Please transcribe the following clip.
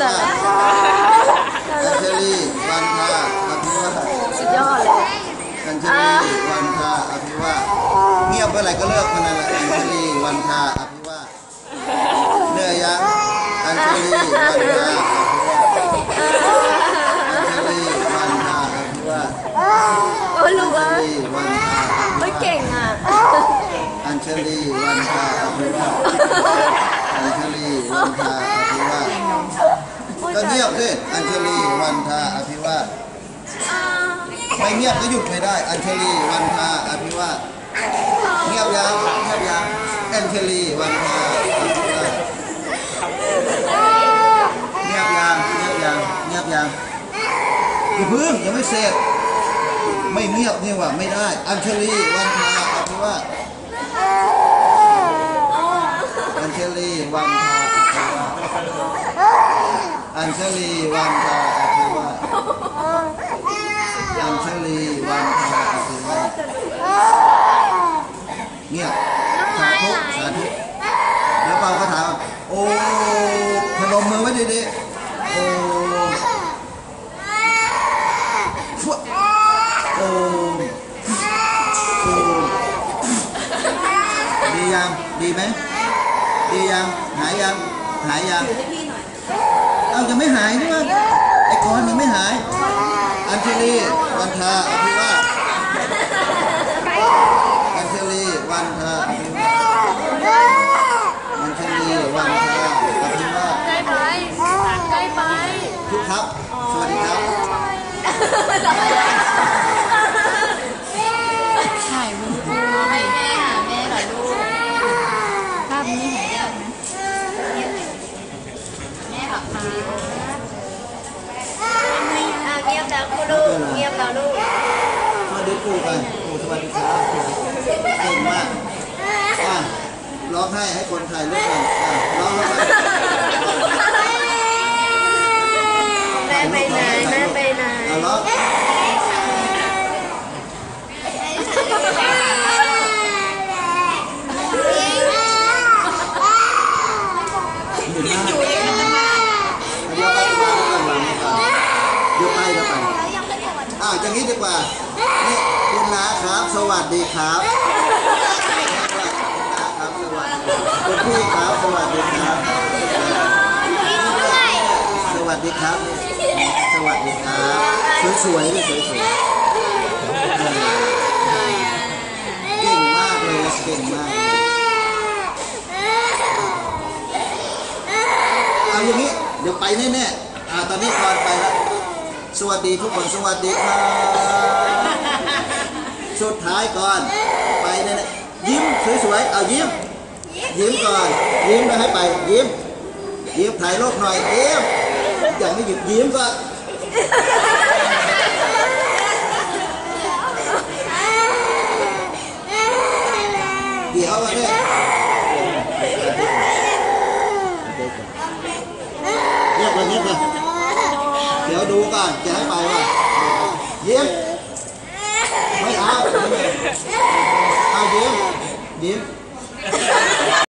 ต่ละอัญเชลีวันทาอภิวาสุดยอดเลยอัญเชลีวันทาอภิวาเงียบเมื่อไหร่ก็เลิกคนนั้นแหละอัญเชลีวันทาอภิวาเหนื่อยยังอัญเชลีวันทาอภิวาสอัญเชลีวันทาอภิวาโอ้ลูกอัญเชยลีวันทาอภิเฮ้ยวาสเก่งอะอัญเชลีวันทาอภิวาสอัญเชลีวันทาอภิวาส ก็เงียบสิอัญเชลีวันทาอภิวาสไม่เงียบก็หยุดไม่ได้ อัญเชลีวันทาอภิวาสเงียบยังเงียบยังอัญเชลีวันทาอภิวาสเงียบยังเงียบยังเงียบยังอย่าพึ่งยังไม่เสร็จไม่เงียบนี่ว่าไม่ได้ อัญเชลีวันทาอภิวาสอัญเชลีวันทา อัญเชลีวันทาอภิวาอัญเชลีวันทาอภิวาเงียบสาธุสาธุเดี๋ยวเป่าคาถามโอ้พนมมือไว้ดีๆโอ้ฟัวโอ้โอ้ดียังดีไหมดียังหายยังหายยัง เอ้ายังไม่หายนี่วะไอ้กอนยังไม่หาย อัญเชลีวันทาอภิวาสอัญเชลีวันทาอภิวาสอัญเชลีวันทาอภิวาสใกล้ไปใกล้ไปทุกครับ สวัสดีครับ ถ่ายวิดีโอให้แม่หาแม่เหรอลูกภาพนี้หายากนะแม่กับพา อะเงียบ แล้วคุณลูกเงียบแล้วลูกสวัสดีปู่กันปู่สวัสดีครับเก่งมากอะร้องให้ให้คนถ่ายรูปกันอะร้องให้แม่ไปไหนแม่ไปไหนเอาร้องอยู่หน้าเดี๋ยวไปที่บ้านแล้วกันหลังนะครับเดี๋ยวไปเดี๋ยวไป อะอย่างนี้ดีกว่า นี่คุณน้าครับ สวัสดีครับ คุณน้าครับ สวัสดีคุณพี่ครับ สวัสดีครับ สวัสดีครับ สวัสดีครับ สวยๆเลยสวยๆเก่งมากเลยเก่งมากเลยเอาอย่างนี้ เดี๋ยวไปแน่ๆอ่าตอนนี้ก่อนไปแล้ว สวัสดีทุกคนสวัสดีครับสุดท้ายก่อนไปเนี่ยยิ้มสวยๆเอายิ้ม ยิ้มก่อน ยิ้มแล้วให้ไป ยิ้ม ยิ้มถ่ายรูปหน่อยยิ้มอย่างไม่หยุดยิ้มก็ เดี๋ยวเอาเนี่ยเรียกเลยเรียกเลยเดี๋ยวดู